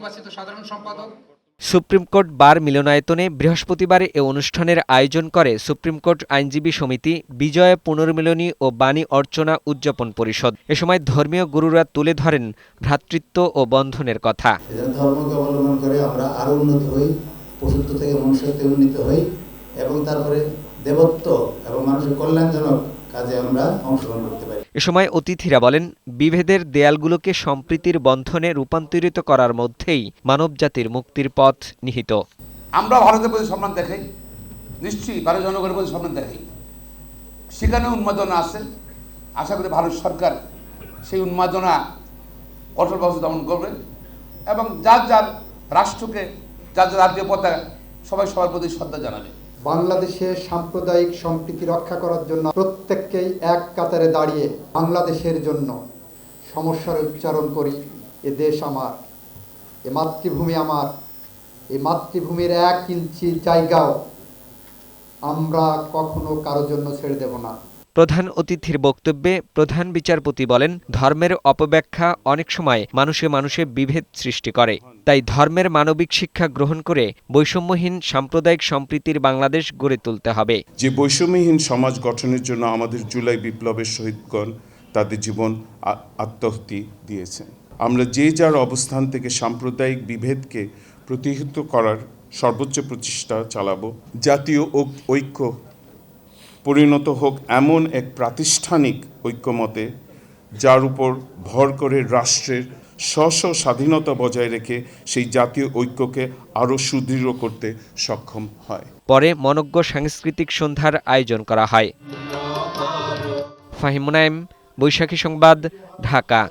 নির্বাচিত সাধারণ সম্পাদক। সুপ্রিম কোর্ট বার মিলনায়তনে বৃহস্পতিবার এ অনুষ্ঠানের আয়োজন করে সুপ্রিম কোর্ট আইনজীবী সমিতি বিজয় পুনর্মিলনী ও বাণী অর্চনা উদযাপন পরিষদ। এ সময় ধর্মীয় গুরুরা তুলে ধরেন ভ্রাতৃত্ব ও বন্ধনের কথা। ধর্মকে অবলম্বন করে আমরা আরও উন্নত হই পশুত্ব থেকে মনুষ্যত্বে উন্নীত হই এবং তারপরে দেবত্ব এবং মানুষের কল্যাণজনক কাজে আমরা অংশগ্রহণ করতে পারি। এ সময় অতিথিরা বলেন, বিভেদের দেয়ালগুলোকে সম্প্রীতির বন্ধনে রূপান্তরিত করার মধ্যেই মানবজাতির মুক্তির পথ নিহিত। আমরা ভারতের প্রতি সম্মান দেখাই, নিশ্চয়ই ভারত জনগণের প্রতি সম্মান দেখাই। সেখানে উন্মাদনা আছে, আশা করি ভারত সরকার সেই উন্মাদনা কঠোরভাবে দমন করবে এবং যার যার রাষ্ট্রকে, যার যার জাতীয় সবাই সবার প্রতি শ্রদ্ধা জানাবে। বাংলাদেশের সাম্প্রদায়িক সম্প্রীতি রক্ষা করার জন্য প্রত্যেককেই এক কাতারে দাঁড়িয়ে বাংলাদেশের জন্য সমস্যার উচ্চারণ করি। এ দেশ আমার, এ মাতৃভূমি আমার, এ মাতৃভূমির এক ইঞ্চি জায়গাও আমরা কখনো কারোর জন্য ছেড়ে দেব না। প্রধান অতিথির বক্তব্যে প্রধান বিচারপতি বলেন, ধর্মের অপব্যাখ্যা অনেক সময় মানুষে মানুষে বিভেদ সৃষ্টি করে। তাই ধর্মের মানবিক শিক্ষা গ্রহণ করে বৈষম্যহীন সাম্প্রদায়িক সম্প্রীতির বাংলাদেশ গড়ে তুলতে হবে। যে বৈষম্যহীন সমাজ গঠনের জন্য আমাদের জুলাই বিপ্লবের শহীদগণ তাদের জীবন আত্মাহুতি দিয়েছেন। আমরা যে যার অবস্থান থেকে সাম্প্রদায়িক বিভেদকে প্রতিহত করার সর্বোচ্চ প্রচেষ্টা চালাবো। জাতীয় ঐক্য পরিণত হোক এমন এক প্রাতিষ্ঠানিক ঐক্যমতে, যার উপর ভর করে রাষ্ট্রের স্ব স্ব স্বাধীনতা বজায় রেখে সেই জাতীয় ঐক্যকে আরও সুদৃঢ় করতে সক্ষম হয়। পরে মনজ্ঞ সাংস্কৃতিক সন্ধ্যার আয়োজন করা হয়। ফাহিম মুনায়েম বৈশাখী সংবাদ, ঢাকা।